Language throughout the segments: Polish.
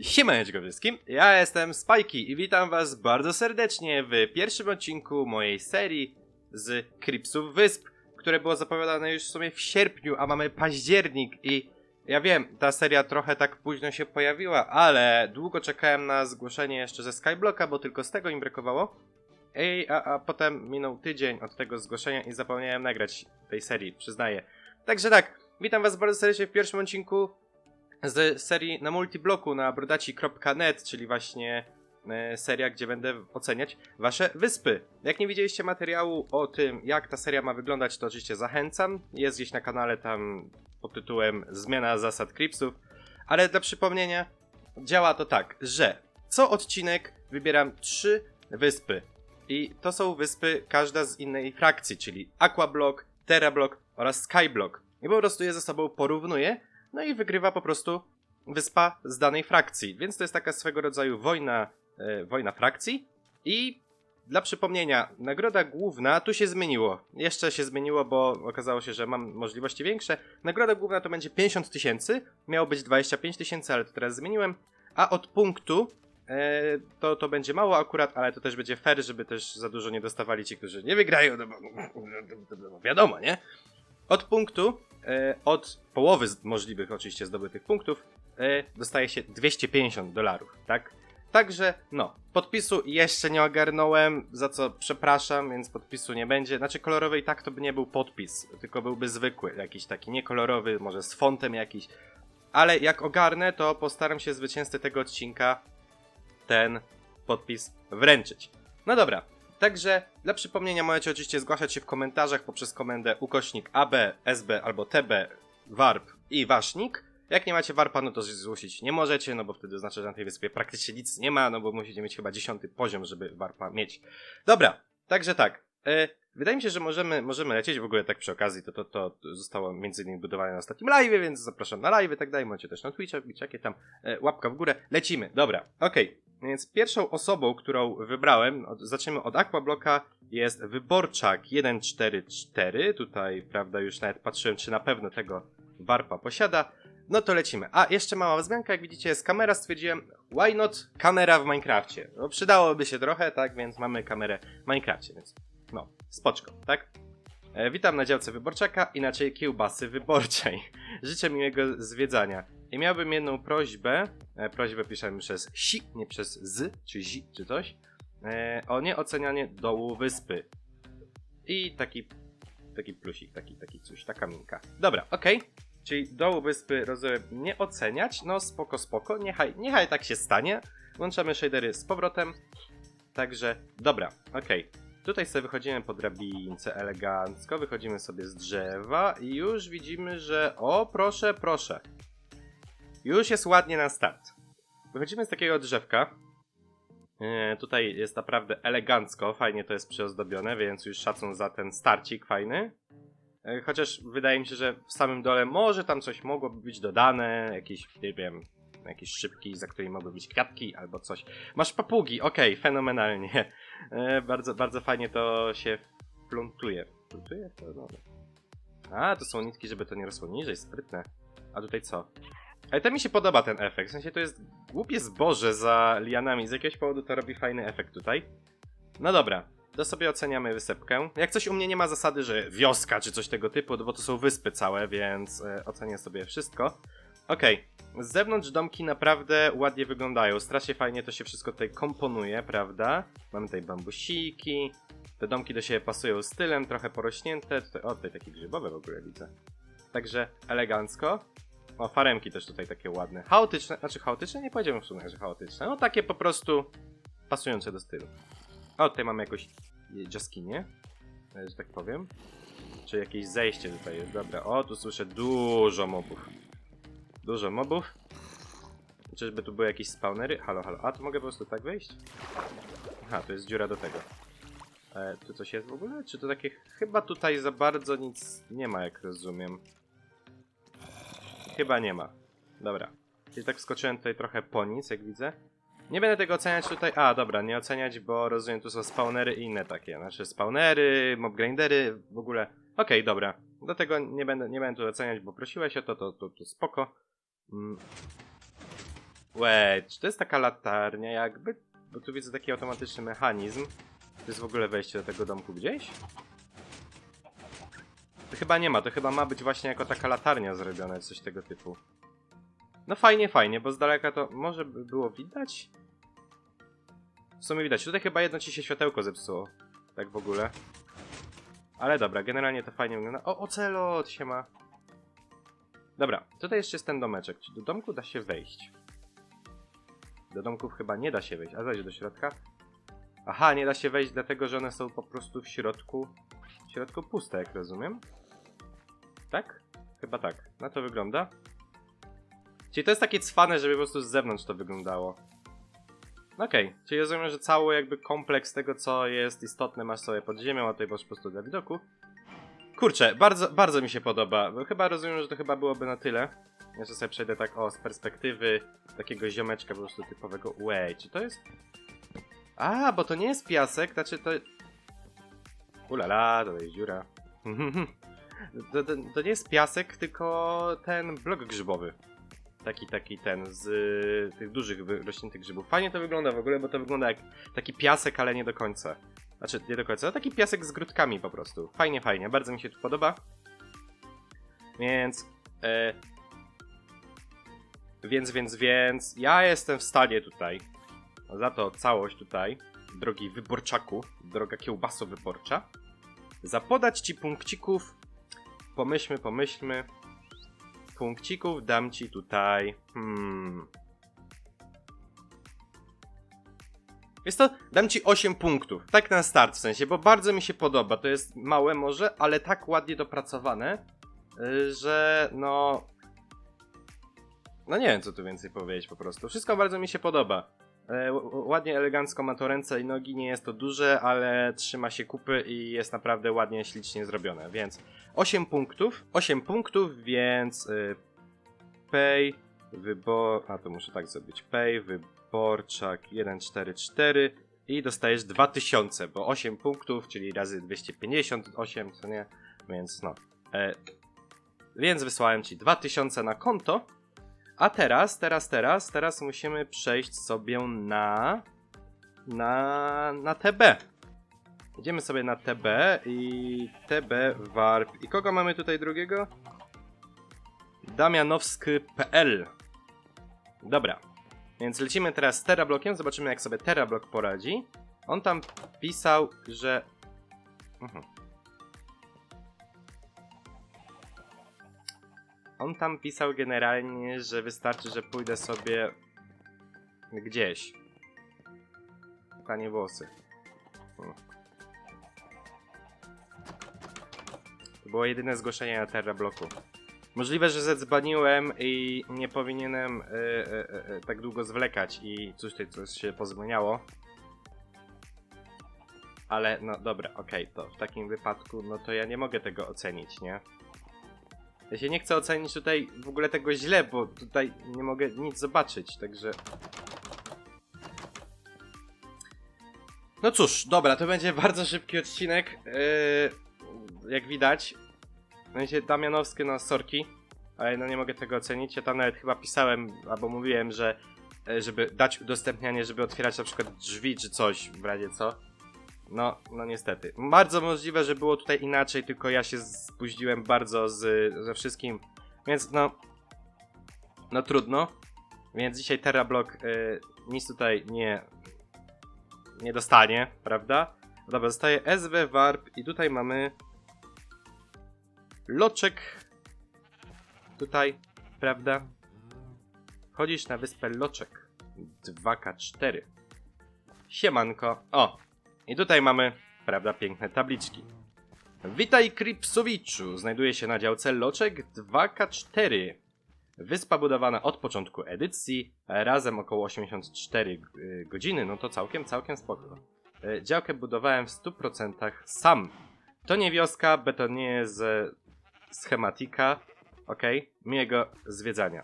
Siemaneczko wszystkim, ja jestem Spajki i witam was bardzo serdecznie w pierwszym odcinku mojej serii z Kripsów Wysp, które było zapowiadane już w sumie w sierpniu, a mamy październik i ja wiem, ta seria trochę tak późno się pojawiła, ale długo czekałem na zgłoszenie jeszcze ze Skyblocka, bo tylko z tego im brakowało. Ej, a, a potem minął tydzień od tego zgłoszenia i zapomniałem nagrać tej serii, przyznaję. Także tak, witam was bardzo serdecznie w pierwszym odcinku z serii na multibloku na brodaci.net, czyli właśnie e, seria, gdzie będę oceniać wasze wyspy. Jak nie widzieliście materiału o tym, jak ta seria ma wyglądać, to oczywiście zachęcam. Jest gdzieś na kanale tam pod tytułem Zmiana zasad Cripsów. Ale dla przypomnienia, działa to tak, że co odcinek wybieram trzy wyspy. I to są wyspy każda z innej frakcji, czyli Aquablock, Terrablock oraz Skyblock. I po prostu je ze sobą porównuję, no i wygrywa po prostu wyspa z danej frakcji. Więc to jest taka swego rodzaju wojna, e, wojna frakcji. I dla przypomnienia, nagroda główna tu się zmieniło. Jeszcze się zmieniło, bo okazało się, że mam możliwości większe. Nagroda główna to będzie 50 tysięcy. Miało być 25 tysięcy, ale to teraz zmieniłem. A od punktu e, to, to będzie mało akurat, ale to też będzie fair, żeby też za dużo nie dostawali ci, którzy nie wygrają, no bo, no wiadomo, nie? Od punktu, e, od połowy możliwych oczywiście zdobytych punktów, e, dostaje się 250 dolarów, tak? Także, no, podpisu jeszcze nie ogarnąłem, za co przepraszam, więc podpisu nie będzie. Znaczy, kolorowy tak to by nie był podpis, tylko byłby zwykły, jakiś taki niekolorowy, może z fontem jakiś. Ale jak ogarnę, to postaram się zwycięzcy tego odcinka ten podpis wręczyć. No dobra, Także dla przypomnienia możecie oczywiście zgłaszać się w komentarzach poprzez komendę ukośnik AB, SB albo TB, warp i wasznik. Jak nie macie warpa, no to zgłosić nie możecie, no bo wtedy znaczy, że na tej wyspie praktycznie nic nie ma, no bo musicie mieć chyba dziesiąty poziom, żeby warpa mieć. Dobra, także tak. E, wydaje mi się, że możemy, możemy lecieć w ogóle tak przy okazji, to, to, to zostało między innymi budowane na ostatnim live, więc zapraszam na live, tak dalej, macie też na Twitcha, jakie tam, e, łapka w górę, lecimy, dobra, okej. Więc pierwszą osobą, którą wybrałem, od, zaczniemy od Aquablocka, jest Wyborczak 144. Tutaj, prawda, już nawet patrzyłem, czy na pewno tego warpa posiada. No to lecimy. A, jeszcze mała wzmianka, jak widzicie jest kamera, stwierdziłem, why not kamera w Minecrafcie? No, przydałoby się trochę, tak, więc mamy kamerę w Minecrafcie, więc no, spoczko, tak? E, witam na działce Wyborczaka, inaczej kiełbasy wyborczej. Życzę miłego zwiedzania. I miałbym jedną prośbę, e, prośbę piszemy przez si, nie przez z, czy zi, czy coś, e, o nieocenianie dołu wyspy. I taki, taki plusik, taki, taki coś, taka minka. Dobra, okej. Czyli dołu wyspy rozumiem nie oceniać, no spoko, spoko, niechaj, niechaj tak się stanie. Włączamy shadery z powrotem. Także, dobra, okej. Tutaj sobie wychodzimy po drabince elegancko, wychodzimy sobie z drzewa i już widzimy, że o proszę, proszę. Już jest ładnie na start. Wychodzimy z takiego drzewka. E, tutaj jest naprawdę elegancko, fajnie to jest przyozdobione, więc już szacun za ten starcik fajny. E, chociaż wydaje mi się, że w samym dole może tam coś mogłoby być dodane, jakieś, nie wiem, jakieś szybki, za którymi mogły być kwiatki albo coś. Masz papugi, okej, fenomenalnie. E, bardzo, bardzo fajnie to się pluntuje. Pluntuje? To no. A, to są nitki, żeby to nie rosło niżej, sprytne. A tutaj co? Ale to mi się podoba ten efekt, w sensie to jest głupie zboże za lianami, z jakiegoś powodu to robi fajny efekt tutaj. No dobra, to sobie oceniamy wysepkę. Jak coś u mnie nie ma zasady, że wioska czy coś tego typu, bo to są wyspy całe, więc e, ocenię sobie wszystko. Okej, z zewnątrz domki naprawdę ładnie wyglądają, strasznie fajnie to się wszystko tutaj komponuje, prawda? Mamy tutaj bambusiki, te domki do siebie pasują stylem, trochę porośnięte, tutaj, o tutaj takie grzybowe w ogóle widzę. Także elegancko. O, faremki też tutaj takie ładne. Chaotyczne, znaczy chaotyczne? Nie powiedziałbym w sumie, że chaotyczne. No takie po prostu pasujące do stylu. O, tutaj mamy jakąś jaskinię, e, że tak powiem. Czy jakieś zejście tutaj jest, dobra. O, tu słyszę dużo mobów. Dużo mobów. Czyżby tu były jakieś spawnery? Halo, halo. A, tu mogę po prostu tak wejść? Aha, to jest dziura do tego. E, tu coś jest w ogóle? Czy to takie... Chyba tutaj za bardzo nic nie ma, jak rozumiem. Chyba nie ma. Dobra. Czyli tak wskoczyłem tutaj trochę po nic, jak widzę. Nie będę tego oceniać tutaj. A, dobra, nie oceniać, bo rozumiem, tu są spawnery i inne takie. Znaczy spawnery, mob grindery, w ogóle. Okej, dobra. Do tego nie będę, nie będę tu oceniać, bo prosiłeś o to, to, to, to spoko. Mm. Czy to jest taka latarnia jakby? Bo tu widzę taki automatyczny mechanizm. To jest w ogóle wejście do tego domku gdzieś? Chyba nie ma, to chyba ma być właśnie jako taka latarnia zrobione, coś tego typu. No fajnie, fajnie, bo z daleka to może by było widać? W sumie widać, tutaj chyba jedno ci się światełko zepsuło. Tak w ogóle. Ale dobra, generalnie to fajnie wygląda. O, ocelot się ma. Dobra, tutaj jeszcze jest ten domeczek. Czy do domku da się wejść? Do domków chyba nie da się wejść. A zajdzie do środka? Aha, nie da się wejść dlatego, że one są po prostu w środku... W środku puste, jak rozumiem. Tak? Chyba tak. Na to wygląda. Czyli to jest takie cwane, żeby po prostu z zewnątrz to wyglądało. Okej, czyli rozumiem, że cały jakby kompleks tego, co jest istotne, masz sobie pod ziemią, a tutaj masz po prostu dla widoku. Kurczę, bardzo, bardzo mi się podoba. Chyba rozumiem, że to chyba byłoby na tyle. Jeszcze sobie przejdę tak o z perspektywy takiego ziomeczka po prostu typowego. Wait, czy to jest. A, bo to nie jest piasek, znaczy to. Ulala, to jest dziura. To, to, to nie jest piasek, tylko ten blok grzybowy. Taki, taki ten z y, tych dużych rośniętych grzybów. Fajnie to wygląda w ogóle, bo to wygląda jak taki piasek, ale nie do końca. Znaczy, nie do końca, no taki piasek z grudkami po prostu. Fajnie, fajnie, bardzo mi się tu podoba. Więc, e, więc, więc, więc, ja jestem w stanie tutaj, za to całość tutaj, drogi wyborczaku, droga kiełbaso wyborcza, zapodać ci punkcików, pomyślmy, pomyślmy, punkcików dam ci tutaj, hmm... Jest to, dam ci 8 punktów, tak na start w sensie, bo bardzo mi się podoba, to jest małe może, ale tak ładnie dopracowane, y, że no... No nie wiem co tu więcej powiedzieć po prostu, wszystko bardzo mi się podoba. E, Ładnie, elegancko ma to ręce i nogi, nie jest to duże, ale trzyma się kupy i jest naprawdę ładnie, ślicznie zrobione, więc 8 punktów, 8 punktów, więc y, pay, wybor... a to muszę tak zrobić, pay, wyborczak 144 i dostajesz 2000, bo 8 punktów, czyli razy 258, co nie, więc no. E, więc wysłałem ci 2000 na konto, a teraz, teraz, teraz, teraz musimy przejść sobie na na, na TB. Idziemy sobie na TB i TB warp. I kogo mamy tutaj drugiego? Damianowski.pl Dobra. Więc lecimy teraz Terablokiem, zobaczymy jak sobie Terablok poradzi. On tam pisał, że... Mhm. On tam pisał generalnie, że wystarczy, że pójdę sobie gdzieś. Panie włosy. Hmm. To było jedyne zgłoszenie na Terrabloku. Możliwe, że zedzbaniłem i nie powinienem e, e, e, tak długo zwlekać i coś tutaj coś się pozmieniało. Ale no dobra, okej, to w takim wypadku, no to ja nie mogę tego ocenić, nie? Ja się nie chcę ocenić tutaj w ogóle tego źle, bo tutaj nie mogę nic zobaczyć, także... No cóż, dobra, to będzie bardzo szybki odcinek. Yy, jak widać. Będzie Damianowskie na sorki, ale no nie mogę tego ocenić. Ja tam nawet chyba pisałem, albo mówiłem, że e, żeby dać udostępnianie, żeby otwierać na przykład drzwi czy coś, w razie co. No, no niestety. Bardzo możliwe, że było tutaj inaczej, tylko ja się spóźniłem bardzo z, ze wszystkim, więc no, no trudno. Więc dzisiaj Terrablock y, nic tutaj nie, nie dostanie, prawda? Dobra, zostaje SV Warp i tutaj mamy Loczek. Tutaj, prawda? Chodzisz na wyspę Loczek 2K4. Siemanko. O, i tutaj mamy, prawda, piękne tabliczki. Witaj Kripsowiczu. Znajduje się na działce Loczek 2K4. Wyspa budowana od początku edycji, razem około 84 g- godziny, no to całkiem, całkiem spoko. E, Działkę budowałem w 100% sam. To nie wioska, beton nie jest ze schematika. Okej, miłego zwiedzania.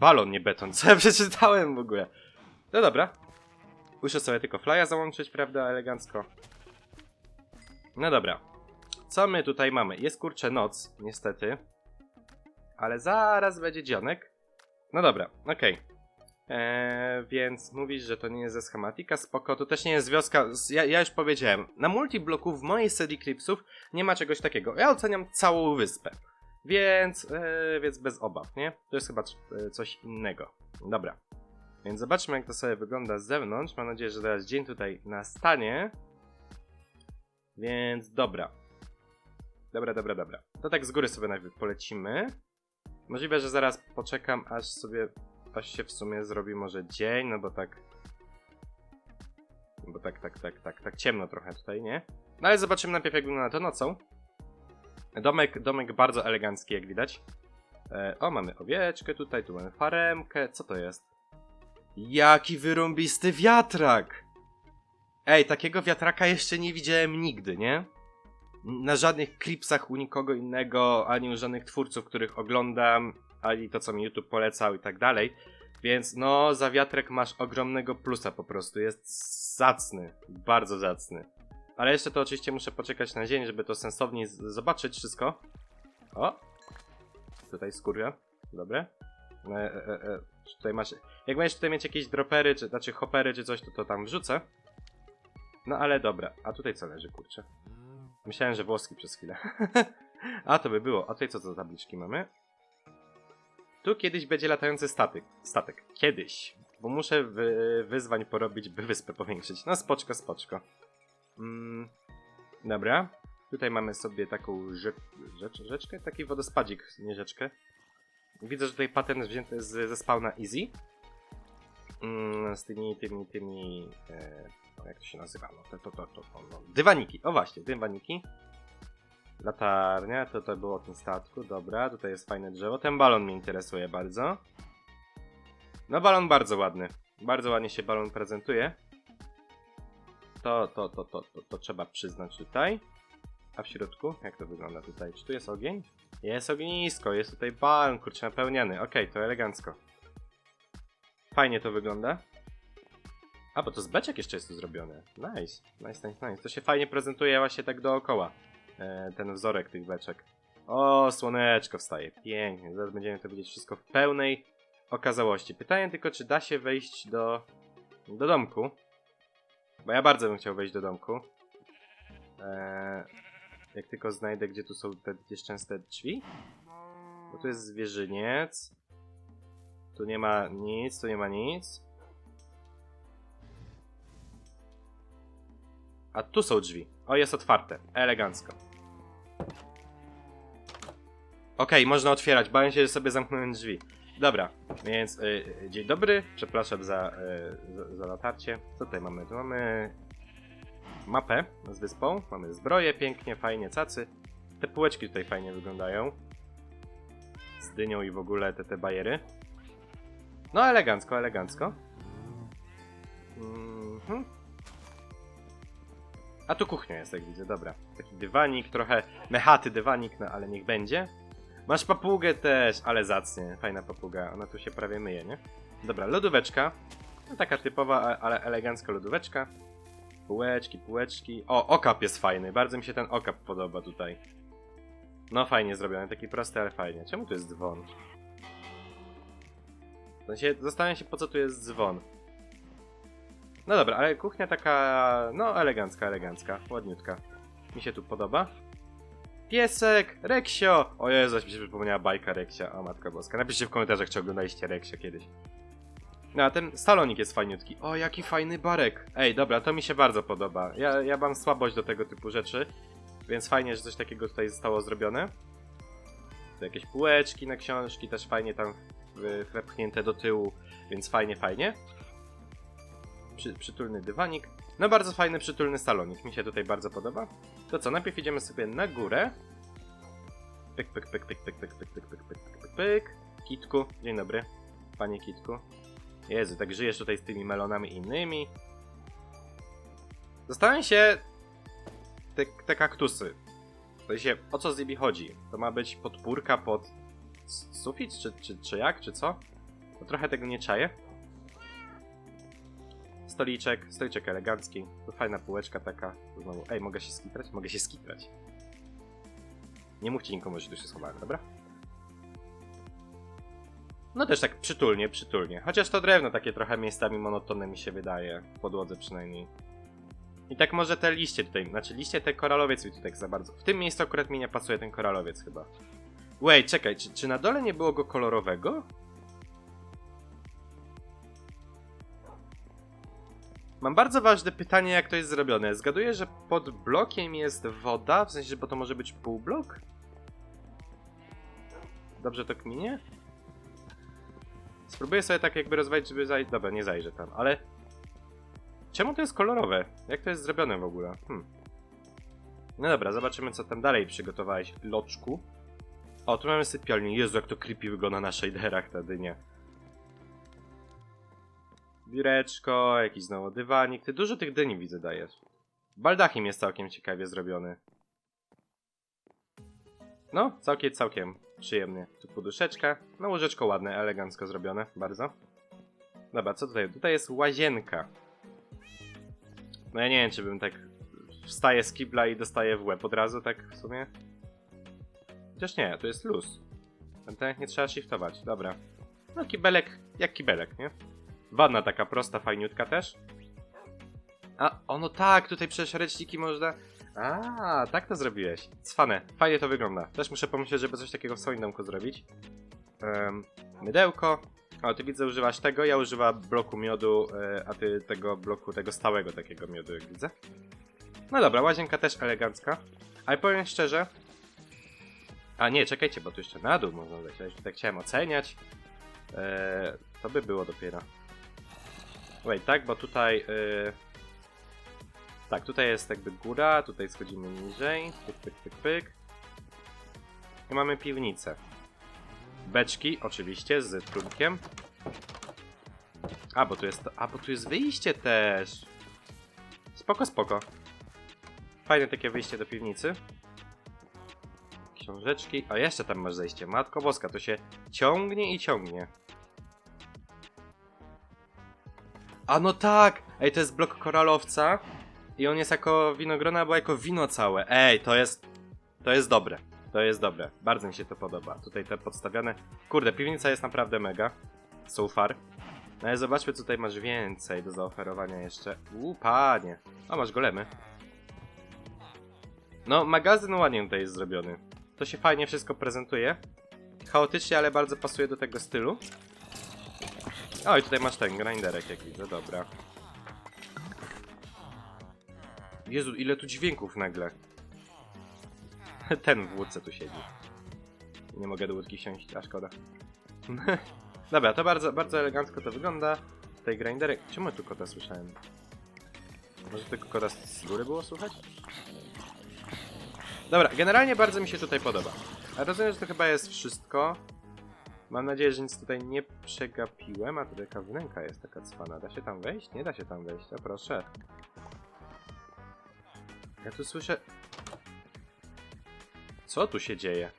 Balon, nie beton, co ja przeczytałem w ogóle? No dobra. Muszę sobie tylko flya załączyć, prawda, elegancko. No dobra. Co my tutaj mamy? Jest kurczę noc, niestety. Ale zaraz będzie dzionek. No dobra, okej. Eee, więc mówisz, że to nie jest ze schematika, spoko, to też nie jest wioska, ja, ja już powiedziałem, na multibloku w mojej serii Clipsów nie ma czegoś takiego, ja oceniam całą wyspę, więc, eee, więc bez obaw, nie? To jest chyba e, coś innego. Dobra, więc zobaczmy jak to sobie wygląda z zewnątrz, mam nadzieję, że teraz dzień tutaj nastanie, więc dobra. Dobra, dobra, dobra. To tak z góry sobie najpierw polecimy. Możliwe, że zaraz poczekam, aż sobie aż się w sumie zrobi może dzień, no bo tak. Bo tak, tak, tak, tak, tak ciemno trochę tutaj, nie? No ale zobaczymy najpierw, jak wygląda to nocą. Domek, domek bardzo elegancki, jak widać. E, o, mamy owieczkę tutaj, tu mamy faremkę. Co to jest? Jaki wyrąbisty wiatrak! Ej, takiego wiatraka jeszcze nie widziałem nigdy, nie? Na żadnych klipsach u nikogo innego, ani u żadnych twórców, których oglądam, ani to, co mi YouTube polecał i tak dalej. Więc no, za wiatrek masz ogromnego plusa po prostu. Jest zacny, bardzo zacny. Ale jeszcze to oczywiście muszę poczekać na dzień, żeby to sensownie zobaczyć wszystko. O! Tutaj skórka. Dobre. E, e, e, tutaj masz... Jak będziesz tutaj mieć jakieś dropery, czy znaczy hopery, czy coś, to to tam wrzucę. No ale dobra. A tutaj co leży, kurczę? Myślałem, że włoski przez chwilę. A to by było. A tutaj co za tabliczki mamy? Tu kiedyś będzie latający statek. Statek. Kiedyś. Bo muszę wy, wyzwań porobić, by wyspę powiększyć. No spoczko, spoczko. Mm, dobra. Tutaj mamy sobie taką rzecz, rzecz, rzeczkę? Taki wodospadzik, nie rzeczkę. Widzę, że tutaj patent wzięty z, ze spawna Easy. Mm, z tymi, tymi, tymi... E, o, jak to się nazywa? No, to, to, to, to, to, no. Dywaniki. O właśnie, dywaniki. Latarnia, to to było o tym statku, dobra, tutaj jest fajne drzewo. Ten balon mnie interesuje bardzo. No balon bardzo ładny. Bardzo ładnie się balon prezentuje. To, to, to, to, to, to trzeba przyznać tutaj. A w środku? Jak to wygląda tutaj? Czy tu jest ogień? Jest ognisko, jest tutaj balon, kurczę, napełniany. Okej, to elegancko. Fajnie to wygląda. A, bo to z beczek jeszcze jest tu zrobione. Nice, nice, nice, nice. To się fajnie prezentuje właśnie tak dookoła e, ten wzorek tych beczek. O, słoneczko wstaje. Pięknie. Zaraz będziemy to widzieć wszystko w pełnej okazałości. Pytanie tylko, czy da się wejść do, do domku. Bo ja bardzo bym chciał wejść do domku. E, jak tylko znajdę, gdzie tu są te nieszczęsne drzwi. Bo tu jest zwierzyniec. Tu nie ma nic, tu nie ma nic. A tu są drzwi. O, jest otwarte. Elegancko. Okej, można otwierać. Bałem się, że sobie zamknąłem drzwi. Dobra, więc y, y, dzień dobry. Przepraszam za, y, za, za latarcie. Co tutaj mamy? Tu mamy mapę z wyspą. Mamy zbroję, pięknie, fajnie, cacy. Te półeczki tutaj fajnie wyglądają. Z dynią i w ogóle te, te bajery. No, elegancko, elegancko. Mhm. A tu kuchnia jest, jak widzę, dobra. Taki dywanik, trochę mechaty dywanik, no ale niech będzie. Masz papugę też, ale zacnie. Fajna papuga, ona tu się prawie myje, nie? Dobra, lodóweczka. No, taka typowa, ale elegancka lodóweczka. Półeczki, półeczki. O, okap jest fajny, bardzo mi się ten okap podoba tutaj. No fajnie zrobiony, taki prosty, ale fajnie. Czemu tu jest dzwon? W zastanawiam się po co tu jest dzwon. No dobra, ale kuchnia taka, no elegancka, elegancka, ładniutka. Mi się tu podoba. Piesek, Reksio! O Jezu, mi się przypomniała bajka Reksia, o Matka Boska. Napiszcie w komentarzach, czy oglądaliście Reksio kiedyś. No, a ten salonik jest fajniutki. O, jaki fajny barek. Ej, dobra, to mi się bardzo podoba. Ja, ja mam słabość do tego typu rzeczy, więc fajnie, że coś takiego tutaj zostało zrobione. Tu jakieś półeczki na książki, też fajnie tam y, wepchnięte do tyłu, więc fajnie, fajnie. Przy, przytulny dywanik. No bardzo fajny, przytulny salonik. Mi się tutaj bardzo podoba. To co, najpierw idziemy sobie na górę. Pyk, pyk, pyk, pyk, pyk, pyk, pyk, pyk, pyk, pyk, pyk. Kitku, dzień dobry. Panie Kitku. Jezu, tak żyjesz tutaj z tymi melonami innymi. Zastanawiam się... Te, te kaktusy. W sensie, o co z nimi chodzi? To ma być podpórka pod sufit, czy, czy, czy jak, czy co? To trochę tego nie czaję. Stoliczek, stoliczek elegancki. Tu fajna półeczka taka. Znowu, ej, mogę się skitrać? Mogę się skitrać. Nie mówcie nikomu, że tu się schowałem, dobra? No też tak przytulnie, przytulnie. Chociaż to drewno takie trochę miejscami monotonne mi się wydaje, w podłodze przynajmniej. I tak może te liście tutaj, znaczy liście te koralowiec mi tutaj za bardzo. W tym miejscu akurat mi nie pasuje ten koralowiec chyba. Wait, czekaj, czy, czy na dole nie było go kolorowego? Mam bardzo ważne pytanie, jak to jest zrobione. Zgaduję, że pod blokiem jest woda, w sensie, bo to może być półblok? Dobrze to kminie? Spróbuję sobie tak jakby rozwalić, żeby zajść. Dobra, nie zajrzę tam, ale. Czemu to jest kolorowe? Jak to jest zrobione w ogóle? Hmm. No dobra, zobaczymy co tam dalej przygotowałeś, loczku. O, tu mamy sypialnię. Jezu, jak to creepy wygląda na shaderach ta dynia. Biureczko, jakiś znowu dywanik. Ty dużo tych dyni widzę dajesz. Baldachim jest całkiem ciekawie zrobiony. No, całkiem, całkiem przyjemnie. Tu poduszeczka. No, łożeczko ładne, elegancko zrobione, bardzo. Dobra, co tutaj? Tutaj jest łazienka. No ja nie wiem, czy bym tak wstaję z kibla i dostaję w łeb od razu, tak w sumie. Chociaż nie, to jest luz. Ten nie trzeba shiftować, dobra. No kibelek, jak kibelek, nie? Wanna taka prosta, fajniutka też. A, ono tak, tutaj przecież ręczniki można... A, tak to zrobiłeś. Cwane, fajnie to wygląda. Też muszę pomyśleć, żeby coś takiego w swoim domku zrobić. Um, mydełko. O, ty widzę, używasz tego, ja używam bloku miodu, e, a ty tego bloku, tego stałego takiego miodu, jak widzę. No dobra, łazienka też elegancka. Ale powiem szczerze... A nie, czekajcie, bo tu jeszcze na dół można już tak chciałem oceniać. E, to by było dopiero. Wait, tak, bo tutaj... Yy... Tak, tutaj jest jakby góra, tutaj schodzimy niżej. Pyk, pyk, pyk, pyk. I mamy piwnicę. Beczki, oczywiście, z trunkiem. A, bo tu jest... A, bo tu jest wyjście też. Spoko, spoko. Fajne takie wyjście do piwnicy. Książeczki. A jeszcze tam masz zejście. Matko Boska, to się ciągnie i ciągnie. A no tak! Ej, to jest blok koralowca. I on jest jako winogrona, albo jako wino całe. Ej, to jest. To jest dobre. To jest dobre. Bardzo mi się to podoba. Tutaj te podstawione. Kurde, piwnica jest naprawdę mega. So far. No ale zobaczmy, tutaj masz więcej do zaoferowania jeszcze. Uuu, panie. A masz golemy. No, magazyn ładnie tutaj jest zrobiony. To się fajnie wszystko prezentuje. Chaotycznie, ale bardzo pasuje do tego stylu. O, i tutaj masz ten grinderek, jak widzę, dobra. Jezu, ile tu dźwięków nagle. Ten w łódce tu siedzi. Nie mogę do łódki wsiąść, a szkoda. dobra, to bardzo, bardzo elegancko to wygląda. Tutaj grinderek. Czemu tu kota słyszałem? Może tylko kota z góry było słychać? Dobra, generalnie bardzo mi się tutaj podoba. A rozumiem, że to chyba jest wszystko. Mam nadzieję, że nic tutaj nie przegapiłem, a tutaj taka wnęka jest taka cwana. Da się tam wejść? Nie da się tam wejść, a proszę. Ja tu słyszę... Co tu się dzieje?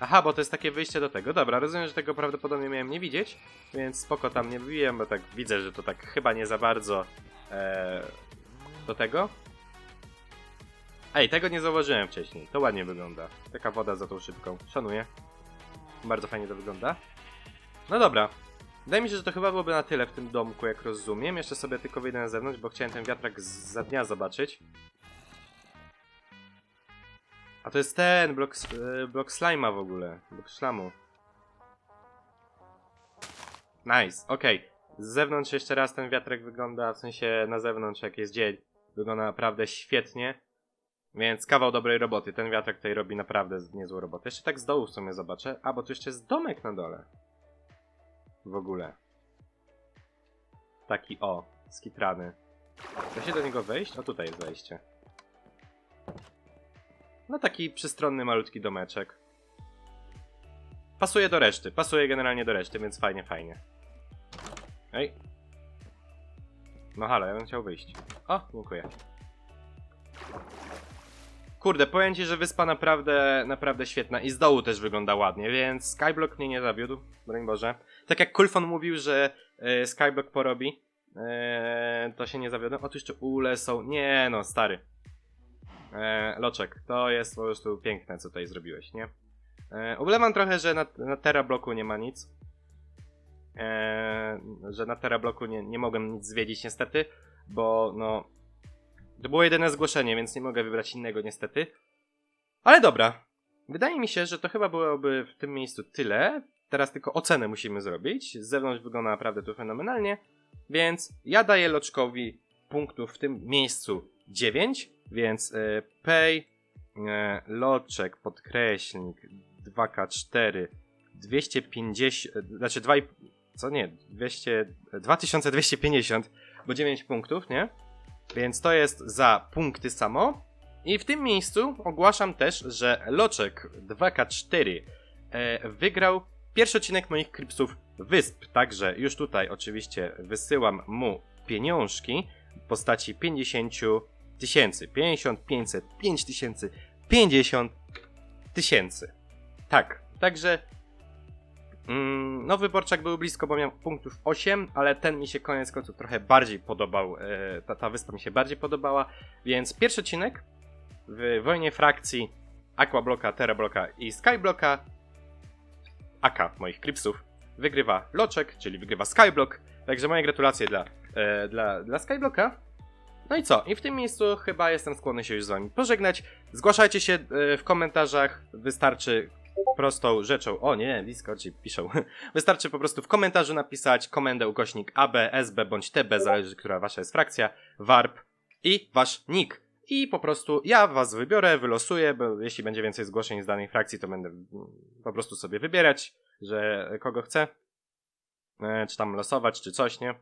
Aha, bo to jest takie wyjście do tego. Dobra, rozumiem, że tego prawdopodobnie miałem nie widzieć, więc spoko tam nie wbiłem, bo tak widzę, że to tak chyba nie za bardzo e, do tego. Ej, tego nie zauważyłem wcześniej. To ładnie wygląda. Taka woda za tą szybką. Szanuję. Bardzo fajnie to wygląda. No dobra. Wydaje mi się, że to chyba byłoby na tyle w tym domku, jak rozumiem. Jeszcze sobie tylko wyjdę na zewnątrz, bo chciałem ten wiatrak za dnia zobaczyć. A to jest ten, blok, e, blok slima w ogóle. Blok szlamu. Nice, okej. Z zewnątrz jeszcze raz ten wiatrak wygląda, w sensie na zewnątrz jak jest dzień, wygląda naprawdę świetnie. Więc kawał dobrej roboty. Ten wiatrak tutaj robi naprawdę niezłą robotę. Jeszcze tak z dołu w sumie zobaczę. A, bo tu jeszcze jest domek na dole. W ogóle. Taki o, skitrany. Da się do niego wejść? O, tutaj jest wejście. No taki przystronny, malutki domeczek. Pasuje do reszty. Pasuje generalnie do reszty, więc fajnie, fajnie. Ej. No halo, ja bym chciał wyjść. O, dziękuję. Kurde, powiem ci, że wyspa naprawdę, naprawdę świetna i z dołu też wygląda ładnie, więc Skyblock mnie nie zawiódł, broń Boże. Tak jak Kulfon mówił, że e, Skyblock porobi, e, to się nie zawiodłem. O, tu jeszcze ule są, nie no, stary. E, Loczek, to jest po prostu piękne, co tutaj zrobiłeś, nie? E, ubolewam trochę, że na, na Terra bloku nie ma nic. e, że na Terabloku nie, nie mogłem nic zwiedzić niestety, bo no to było jedyne zgłoszenie, więc nie mogę wybrać innego niestety. Ale dobra. Wydaje mi się, że to chyba byłoby w tym miejscu tyle. Teraz tylko ocenę musimy zrobić. Z zewnątrz wygląda naprawdę to fenomenalnie. Więc ja daję Loczkowi punktów w tym miejscu 9, więc e, pay e, Loczek podkreślnik 2K4 250, e, znaczy 2, co nie, 200, 2250, bo 9 punktów, nie? Więc to jest za punkty samo. I w tym miejscu ogłaszam też, że Loczek 2K4 e, wygrał pierwszy odcinek moich Krypsów Wysp. Także już tutaj oczywiście wysyłam mu pieniążki w postaci 50 tysięcy. 50, 500, 5 tysięcy, 50 tysięcy. Tak, także mm, no wyborczak był blisko, bo miał punktów 8, ale ten mi się koniec końców trochę bardziej podobał, e, ta, ta wyspa mi się bardziej podobała, więc pierwszy odcinek w wojnie frakcji Aquablocka, Terrablocka i Skyblocka AK moich klipsów wygrywa Loczek, czyli wygrywa Skyblock. Także moje gratulacje dla, e, dla, dla Skyblocka. No i co? I w tym miejscu chyba jestem skłonny się już z wami pożegnać. Zgłaszajcie się e, w komentarzach. Wystarczy prostą rzeczą. O nie, Discord ci piszą. Wystarczy po prostu w komentarzu napisać komendę ukośnik AB, SB bądź TB, zależy która wasza jest frakcja, warp i wasz nick. I po prostu ja was wybiorę, wylosuję, bo jeśli będzie więcej zgłoszeń z danej frakcji, to będę po prostu sobie wybierać, że kogo chcę. E, czy tam losować, czy coś, nie?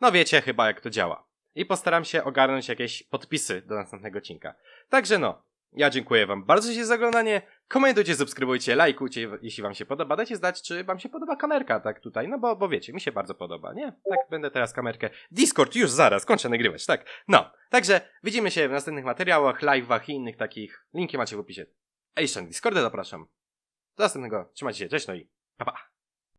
No wiecie chyba jak to działa. I postaram się ogarnąć jakieś podpisy do następnego odcinka. Także no, ja dziękuję wam bardzo za oglądanie. Komentujcie, subskrybujcie, lajkujcie, jeśli wam się podoba. Dajcie znać, czy wam się podoba kamerka, tak tutaj, no bo, bo wiecie, mi się bardzo podoba, nie? Tak, będę teraz kamerkę. Discord już zaraz, kończę nagrywać, tak. No, także widzimy się w następnych materiałach, live'ach i innych takich. Linki macie w opisie. Ej, Discorda zapraszam. Do następnego, trzymajcie się, cześć, no i pa pa.